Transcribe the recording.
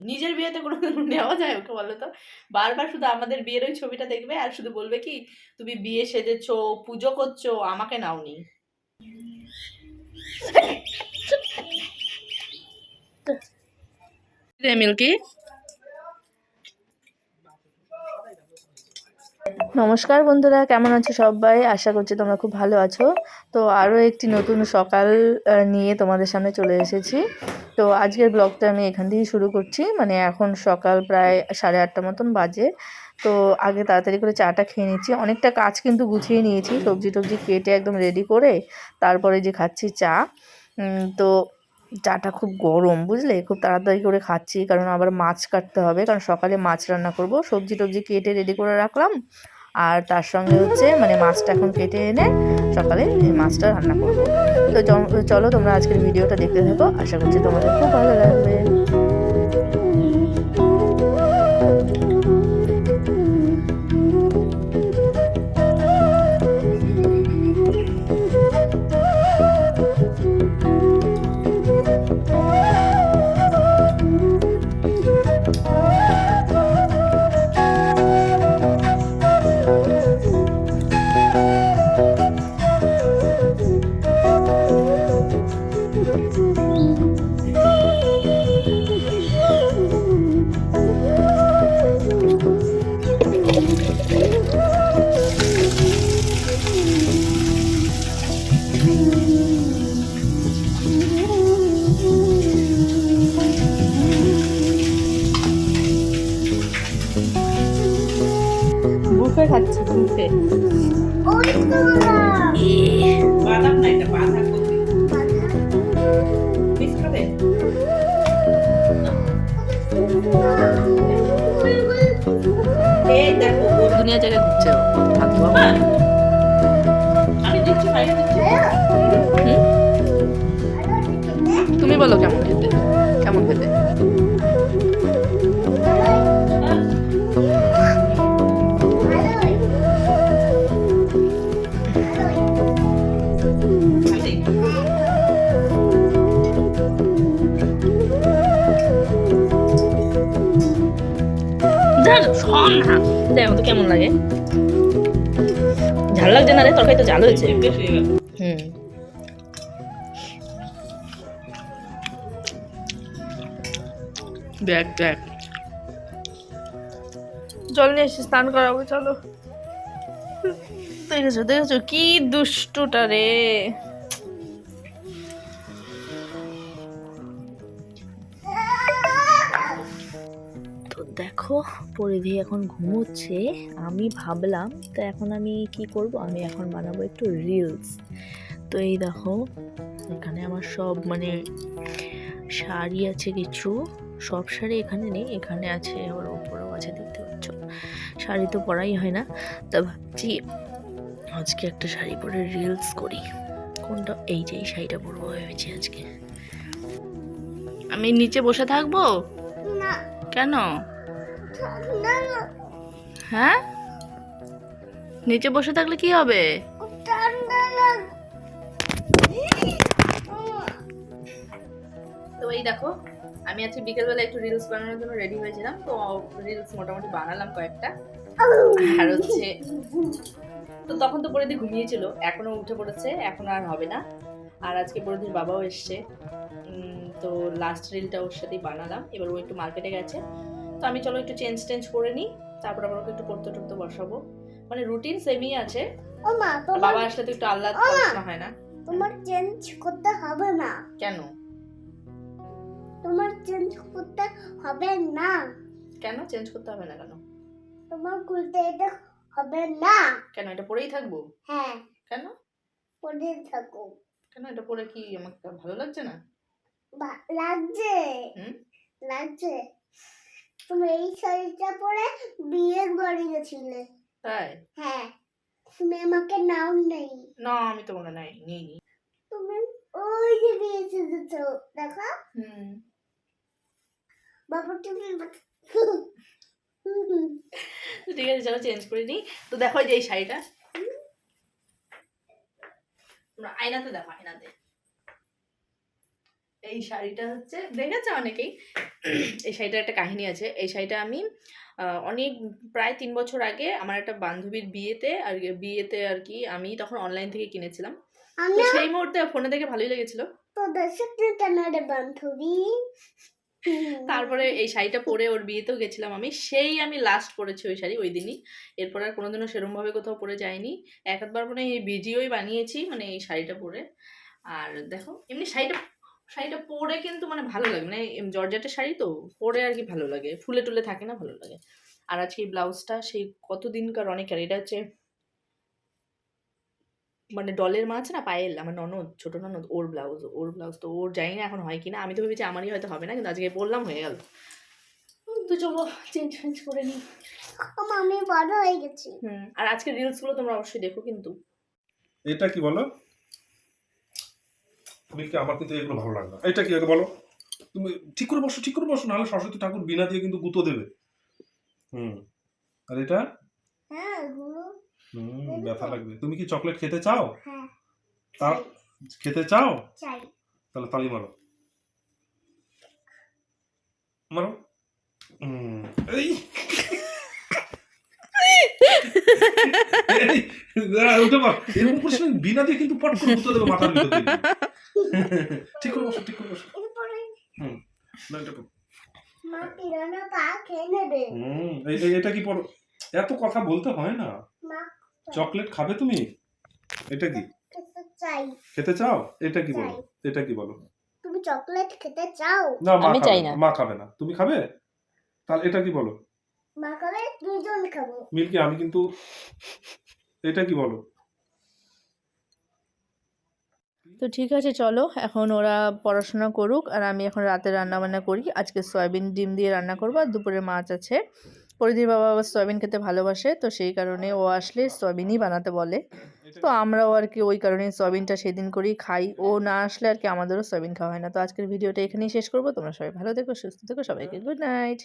নিজের বিয়েতে কোনো নেওয়া যায় ওকে বলো তো? বারবার শুধু আমাদের বিয়ের ওই ছবিটা দেখবে আর শুধু বলবে কি, তুমি বিয়ে সেজেছো, পুজো করছ, আমাকে নাওনি। মিল্কি? নমস্কার বন্ধুরা, কেমন আছো সবাই? আশা করছি তোমরা খুব ভালো আছো। তো আরও একটি নতুন সকাল নিয়ে তোমাদের সামনে চলে এসেছি। তো আজকের ব্লগটা আমি এখান থেকেই শুরু করছি। মানে এখন সকাল প্রায় সাড়ে আটটা মতন বাজে। তো আগে তাড়াতাড়ি করে চাটা খেয়ে নিচ্ছি। অনেকটা কাজ কিন্তু গুছিয়ে নিয়েছি, সবজি টবজি কেটে একদম রেডি করে তারপরে যে খাচ্ছি চা। তো চাটা খুব গরম, বুঝলে? খুব তাড়াতাড়ি করে খাচ্ছি, কারণ আবার মাছ কাটতে হবে। কারণ সকালে মাছ রান্না করব। সবজি টবজি কেটে রেডি করে রাখলাম। আর তার সঙ্গে হচ্ছে মানে মাছটা এখন কেটে এনে সকালে মাছটা রান্না করব। তো চলো তোমরা আজকের ভিডিওটা দেখতে থাকো। আশা করছি তোমাদের খুব ভালো লাগবে। বুফে খাচ্ছি বুফে বাদাম না এটা বাঁধা দুনিয়া জায়গায় ঘুরছে আমি হুম? তুমি বলো কেমন খেতে? দেখো তো কেমন লাগে। ঝাল লাগছে না রে তরকারি তো ঝাল হয়েছে। হুম। দেখ দেখ। জল নিয়ে এসে স্নান করাবো চলো। দেখেছ দেখেছ কি দুষ্টুটা রে। দেখো পরিধি এখন ঘুমোচ্ছে। আমি ভাবলাম তো এখন আমি কি করব? আমি এখন বানাবো একটু রিলস তো এই দেখো এখানে আমার সব মানে শাড়ি আছে কিছু। সব শাড়ি এখানে নেই এখানে আছে ওর ওপরেও আছে দেখতে পাচ্ছ? শাড়ি তো পরাই হয় না। তা ভাবছি আজকে একটা শাড়ি পরে রিলস করি। কোনটা? এই যে এই শাড়িটা পরবো ভেবেছি আজকে। আমি নিচে বসে থাকব? কেন? হ্যাঁ? নিচে বসে থাকলে কি হবে? তো এই দেখো, আমি আজকে বিকেলবেলা একটু রিলস বানানোর জন্য রেডি হয়েছিলাম, তো রিলস মোটামুটি বানালাম কয়েকটা। আর হচ্ছে, তো তখন তো পরিধি ঘুমিয়েছিল, এখনও উঠে পড়েছে, এখন আর হবে না। আর আজকে পরিধির বাবাও এসছে। তো লাস্ট রিলটা ওর সাথেই বানালাম। এবার ও একটু মার্কেটে গেছে। তো আমি চলো একটু চেঞ্জ টেঞ্জ করে নিই তারপর আবার ওকে একটু পড়তে টড়তে বসাবো। মানে রুটিন সেমই আছে। ও মা বাবা আসলে তো একটু আল্লাহ পড়াশোনা হয় না। তোমার চেঞ্জ করতে হবে না। কেন? তোমার চেঞ্জ করতে হবে না। কেন? চেঞ্জ করতে হবে না কেন? তোমার খুলতে এটা হবে না। কেন? এটা পরেই থাকব? হ্যাঁ। কেন? পরে থাকো কেন? এটা পরে কি আমাকে ভালো লাগছে না? লাগছে। লাগছে। তুমি এই শাড়িটা পরে বিয়ের বাড়ি গেছিলে। তাই? হ্যাঁ। তুমি আমাকে নাও নেই। না আমি তো মনে নাই নিই নি। তুমি ওই যে বিয়ে সেজেছো দেখো। হুম। বাবা তুমি ঠিক আছে চলো চেঞ্জ করে নিই। তো দেখো যে এই শাড়িটা। তোমরা আয়নাতে দেখো আয়নাতে। এই শাড়িটা হচ্ছে দেখেছে অনেকেই। এই শাড়িটার একটা কাহিনী আছে। এই শাড়িটা আমি অনেক প্রায় তিন বছর আগে আমার একটা বান্ধবীর বিয়েতে আর বিয়েতে আর কি আমি তখন অনলাইন থেকে কিনেছিলাম। সেই মুহূর্তে ফোনে দেখে ভালোই লেগেছিল। তারপরে এই শাড়িটা পরে ওর বিয়েতেও গেছিলাম আমি। সেই আমি লাস্ট পরেছি ওই শাড়ি ওই দিনই। এরপর আর কোনোদিনও সেরমভাবে কোথাও পরে যাইনি। এক আধবার মানে এই ভিডিওই বানিয়েছি মানে এই শাড়িটা পরে। আর দেখো এমনি শাড়িটা শাড়িটা পরে কিন্তু মানে ভালো লাগে। মানে জর্জেটের শাড়ি তো পরে আর কি ভালো লাগে। ফুলে টুলে থাকে না ভালো লাগে। আর আজকে এই ব্লাউজটা সেই কতদিনকার অনেকের এটা হচ্ছে মানে ডলের মা আছে না পায়েল আমার ননদ ছোট ননদ ওর ব্লাউজ ওর ব্লাউজ তো ওর জানি না এখন হয় কিনা। আমি তো ভেবেছি আমারই হয়তো হবে না কিন্তু আজকে বললাম হয়ে গেল। তো চলো চেঞ্জ ফেঞ্জ করে নিই। আমি বড় হয়ে গেছি। হুম আর আজকে রিলসগুলো তোমরা অবশ্যই দেখো কিন্তু। এটা কি বলো? মিল্কি আমার কিন্তু এগুলো ভালো লাগে না। এটা কি আগে বলো? তুমি ঠিক করে বসো ঠিক করে বসো নাহলে সরস্বতী ঠাকুর বিনা দিয়ে কিন্তু গুঁতো দেবে। হুম। আর এটা? হ্যাঁ হুম ব্যথা লাগবে। তুমি কি চকলেট খেতে চাও? হ্যাঁ। তা খেতে চাও? তাহলে তালি মারো। মারো। হুম, এই। এরকম করিস না, বিনা দিয়ে কিন্তু পট করে গুঁতো দেবে মাথার ভিতর ঠিক করে বসো ঠিক করে বসো। এটা হুম, কি পড়ো? এত কথা বলতে হয় না। চকলেট খাবে তুমি? এটা কি? খেতে খেতে চাও? এটা কি বলো? এটা কি বলো? তুমি চকলেট খেতে চাও? না মা আমি চাই না। না। মা খাবে না। তুমি খাবে? তাহলে এটা কি বলো? করে দুজন খাব। মিল্কি আমি কিন্তু এটা কি বলো? তো ঠিক আছে চলো। এখন ওরা পড়াশোনা করুক আর আমি এখন রাতে রান্না বান্না করি। আজকে সয়াবিন ডিম দিয়ে রান্না করব আর দুপুরে মাছ আছে। পরিধির বাবা আবার সয়াবিন খেতে ভালোবাসে তো সেই কারণে ও আসলে সয়াবিনই বানাতে বলে। তো আমরাও আর কি ওই কারণে সয়াবিনটা সেদিন করেই খাই। ও না আসলে আর কি আমাদেরও সয়াবিন খাওয়া হয় না। তো আজকের ভিডিওটা এখানেই শেষ করব। তোমরা সবাই ভালো থেকো সুস্থ থেকো সবাইকে গুড নাইট